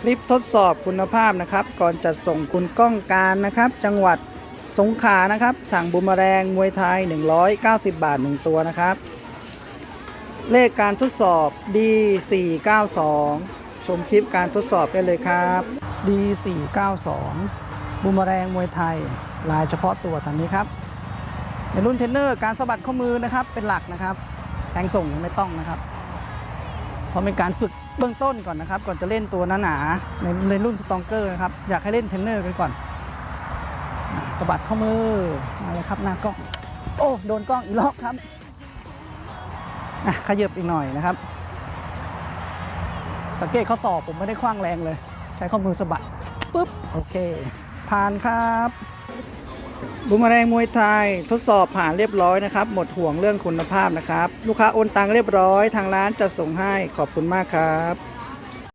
คลิปทดสอบคุณภาพนะครับ ก่อนจัดส่งคุณก้องการนะครับ จังหวัดสงขลานะครับ สั่งบูมแรงมวยไทย 190 บาท 1 ตัวนะครับ เลขการทดสอบ D492 ชมคลิปการทดสอบได้เลยครับ D492 บูมเมอแรงมวยไทย ลายเฉพาะตัวตามนี้ครับในรุ่นเทรนเนอร์การสะบัดข้อมือนะครับเป็นหลักนะครับแทงส่งยังไม่ต้องนะครับ เพราะเป็นการฝึกเบื้องต้นก่อนนะครับ ก่อนจะเล่นตัวหนาๆในในรุ่นสตองเกอร์นะครับ อยากให้เล่นเทนเนอร์กันก่อนสะบัดข้อมือมาเลยครับหน้ากล้อง โอ้ โดนกล้องอีกรอบครับอะขยับอีกหน่อยนะครับ สังเกตข้อศอผมไม่ได้คว้างแรงเลย ใช้ข้อมือสะบัดปุ๊บ โอเค ผ่านครับ บุมแรงมวยไทยทดสอบผ่านเรียบร้อยนะครับ หมดห่วงเรื่องคุณภาพนะครับ ลูกค้าโอนตังเรียบร้อย ทางร้านจะส่งให้ขอบคุณมากครับ